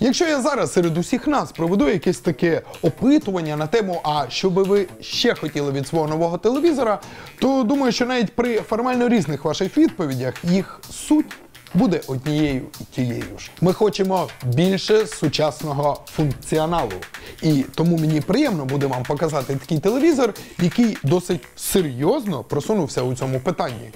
Якщо я зараз серед усіх нас проведу якесь таке опитування на тему, а що би ви ще хотіли від свого нового телевізора, то думаю, що навіть при формально різних ваших відповідях їх суть буде однією і тією ж. Ми хочемо більше сучасного функціоналу. І тому мені приємно буде вам показати такий телевізор, який досить серйозно просунувся у цьому питанні.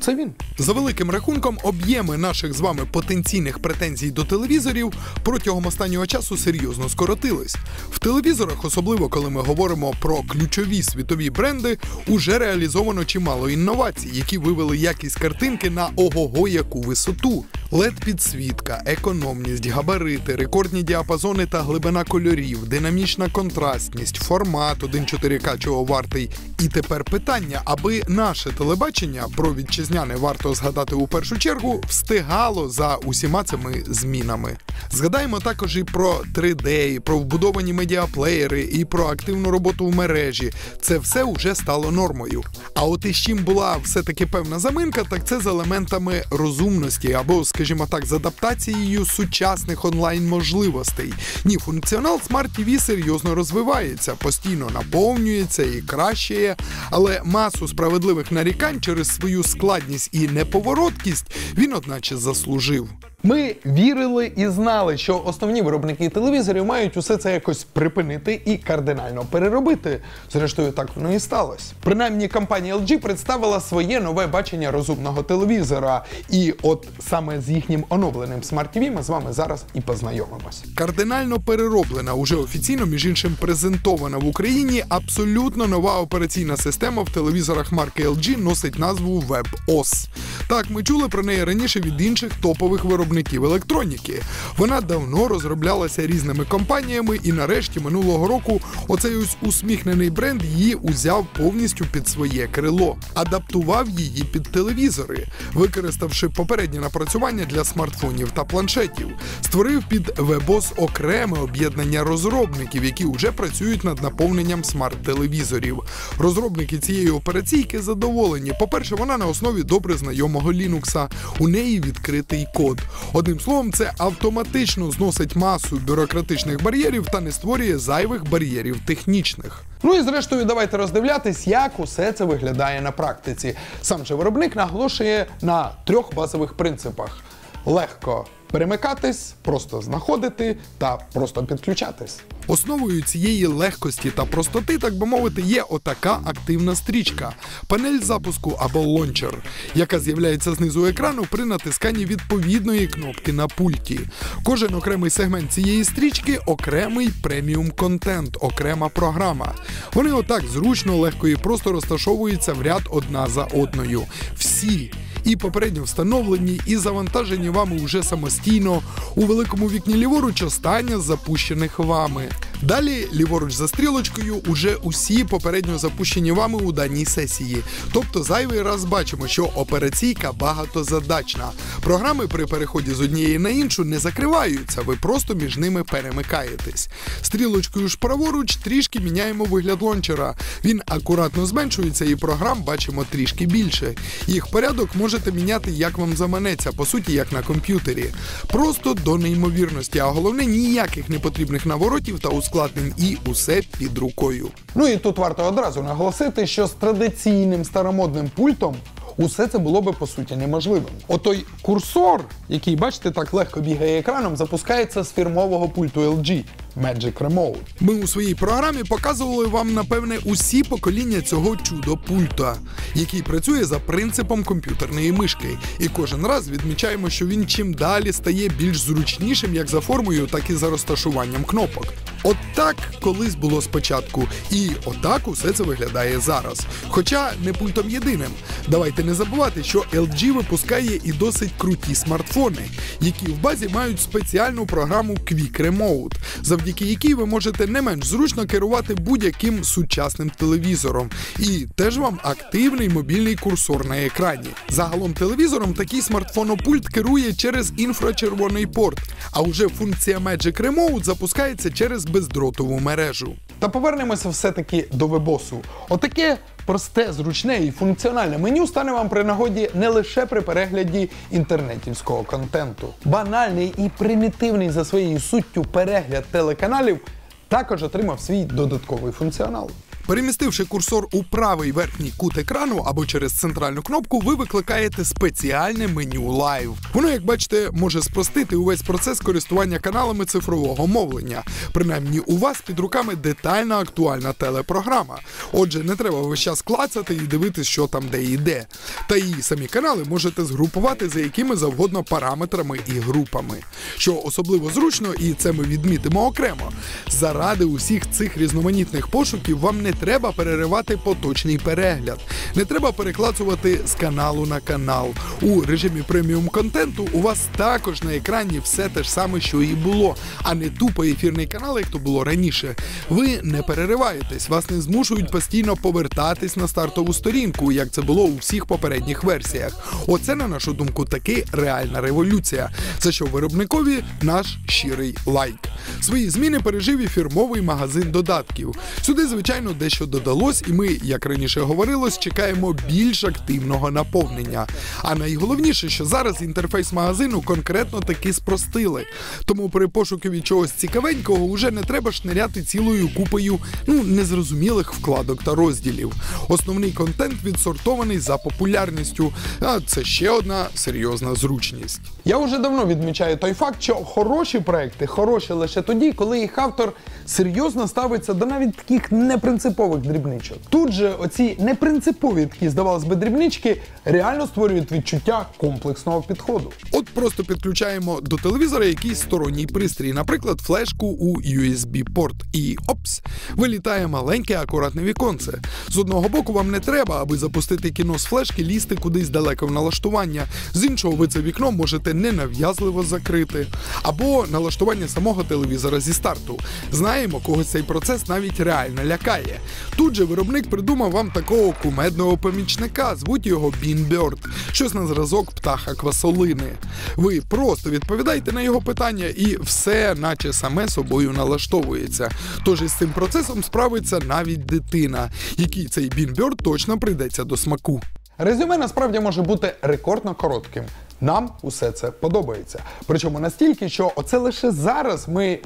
Це він. За великим рахунком, об'єми наших з вами потенційних претензій до телевізорів протягом останнього часу серйозно скоротились. В телевізорах, особливо коли ми говоримо про ключові світові бренди, уже реалізовано чимало інновацій, які вивели якість картинки на ого-го яку висоту. Led підсвітка, економність, габарити, рекордні діапазони та глибина кольорів, динамічна контрастність, формат 1.4К чого вартий. І тепер питання, аби наше телебачення про вітчизняне варто згадати у першу чергу, встигало за усіма цими змінами. Згадаємо також і про 3D, і про вбудовані медіаплеєри, і про активну роботу в мережі. Це все вже стало нормою. А от із чим була все-таки певна заминка, так це з елементами розумності або, скажімо так, з адаптацією сучасних онлайн-можливостей. Ні, функціонал Smart TV серйозно розвивається, постійно наповнюється і кращає, але масу справедливих нарікань через свою складність і неповороткість він, одначе, заслужив. Ми вірили і знали, що основні виробники телевізорів мають усе це якось припинити і кардинально переробити. Зрештою, так воно і сталося. Принаймні, компанія LG представила своє нове бачення розумного телевізора. І от саме з їхнім оновленим Smart TV ми з вами зараз і познайомимось. Кардинально перероблена, уже офіційно, між іншим, презентована в Україні абсолютно нова операційна система в телевізорах марки LG носить назву WebOS. Так, ми чули про неї раніше від інших топових виробників електроніки. Вона давно розроблялася різними компаніями, і нарешті минулого року оцей ось усміхнений бренд її узяв повністю під своє крило, адаптував її під телевізори, використавши попереднє напрацювання для смартфонів та планшетів, створив під WebOS окреме об'єднання розробників, які вже працюють над наповненням смарт-телевізорів. Розробники цієї операційки задоволені. По-перше, вона на основі добре знайомого Linux, у неї відкритий код. Одним словом, це автоматично зносить масу бюрократичних бар'єрів та не створює зайвих бар'єрів технічних. Ну і зрештою, давайте роздивлятись, як усе це виглядає на практиці. Сам же виробник наголошує на трьох базових принципах: легко перемикатись, просто знаходити та просто підключатись. Основою цієї легкості та простоти, так би мовити, є отака активна стрічка панель запуску або лончер, яка з'являється знизу екрану при натисканні відповідної кнопки на пульті. Кожен окремий сегмент цієї стрічки окремий преміум контент, окрема програма. Вони отак зручно, легко і просто розташовуються в ряд одна за одною. Всі і попередньо встановлені, і завантажені вами вже самостійно у великому вікні ліворуч остання запущених вами. Далі, ліворуч за стрілочкою, уже усі попередньо запущені вами у даній сесії. Тобто зайвий раз бачимо, що операційка багатозадачна. Програми при переході з однієї на іншу не закриваються, ви просто між ними перемикаєтесь. Стрілочкою ж праворуч трішки міняємо вигляд лончера. Він акуратно зменшується, і програм бачимо трішки більше. Їх порядок можете міняти, як вам заманеться, по суті, як на комп'ютері. Просто до неймовірності, а головне ніяких непотрібних наворотів та ускладнень і усе під рукою. Ну і тут варто одразу наголосити, що з традиційним старомодним пультом. Усе це було би по суті неможливим. Отой курсор, який, бачите, так легко бігає екраном, запускається з фірмового пульту LG Magic Remote. Ми у своїй програмі показували вам, напевне, усі покоління цього чудо пульта, який працює за принципом комп'ютерної мишки. І кожен раз відмічаємо, що він чим далі стає більш зручнішим як за формою, так і за розташуванням кнопок. От так колись було спочатку, і отак усе це виглядає зараз. Хоча не пультом єдиним. Давайте не забувати, що LG випускає і досить круті смартфони, які в базі мають спеціальну програму Quick Remote, завдяки якій ви можете не менш зручно керувати будь-яким сучасним телевізором. І теж вам активний мобільний курсор на екрані. Загалом телевізором такий смартфонопульт керує через інфрачервоний порт, а уже функція Magic Remote запускається через бездротову мережу. Та повернемося все-таки до вебосу. Отаке просте, зручне і функціональне меню стане вам при нагоді не лише при перегляді інтернетівського контенту. Банальний і примітивний за своєю суттю перегляд телеканалів також отримав свій додатковий функціонал. Перемістивши курсор у правий верхній кут екрану або через центральну кнопку, ви викликаєте спеціальне меню Live. Воно, як бачите, може спростити увесь процес користування каналами цифрового мовлення. Принаймні, у вас під руками детальна актуальна телепрограма. Отже, не треба весь час клацати і дивитися, що там де і де. Та і самі канали можете згрупувати за якими завгодно параметрами і групами. Що особливо зручно, і це ми відмітимо окремо. Заради усіх цих різноманітних пошуків вам не треба переривати поточний перегляд. Не треба переклацувати з каналу на канал. У режимі преміум контенту у вас також на екрані все те ж саме, що і було, а не тупо ефірний канал, як то було раніше. Ви не перериваєтесь, вас не змушують постійно повертатись на стартову сторінку, як це було у всіх попередніх версіях. Оце, на нашу думку, таки реальна революція. За що виробникові наш щирий лайк. Свої зміни пережив і фірмовий магазин додатків. Сюди, звичайно, дещо додалось, і ми, як раніше говорилось, чекаємо більш активного наповнення. А найголовніше, що зараз інтерфейс магазину конкретно таки спростили. Тому при пошукові чогось цікавенького вже не треба шниряти цілою купою ну незрозумілих вкладок та розділів. Основний контент відсортований за популярністю. А це ще одна серйозна зручність. Я вже давно відмічаю той факт, що хороші проекти хороші лише тоді, коли їх автор серйозно ставиться до навіть таких непринципових дрібничок. Тут же оці непринципові такі, здавалось би, дрібнички реально створюють відчуття комплексного підходу. От просто підключаємо до телевізора якийсь сторонній пристрій, наприклад, флешку у USB-порт, і опс, вилітає маленьке акуратне віконце. З одного боку, вам не треба, аби запустити кіно з флешки, лізти кудись далеко в налаштування. З іншого, ви це вікно можете ненав'язливо закрити. Або налаштування самого телевізора зі старту. Знаємо, когось цей процес навіть реально лякає. Тут же виробник придумав вам такого кумедного помічника, звуть його Beanbird, щось на зразок птаха квасолини. Ви просто відповідаєте на його питання, і все, наче саме собою налаштовується. Тож із цим процесом справиться навіть дитина, якій цей Beanbird точно прийдеться до смаку. Резюме насправді може бути рекордно коротким. Нам усе це подобається. Причому настільки, що оце лише зараз ми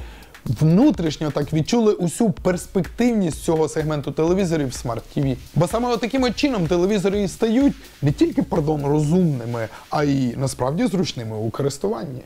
внутрішньо так відчули усю перспективність цього сегменту телевізорів Smart TV. Бо саме таким чином телевізори і стають не тільки пардон розумними, а й насправді зручними у користуванні.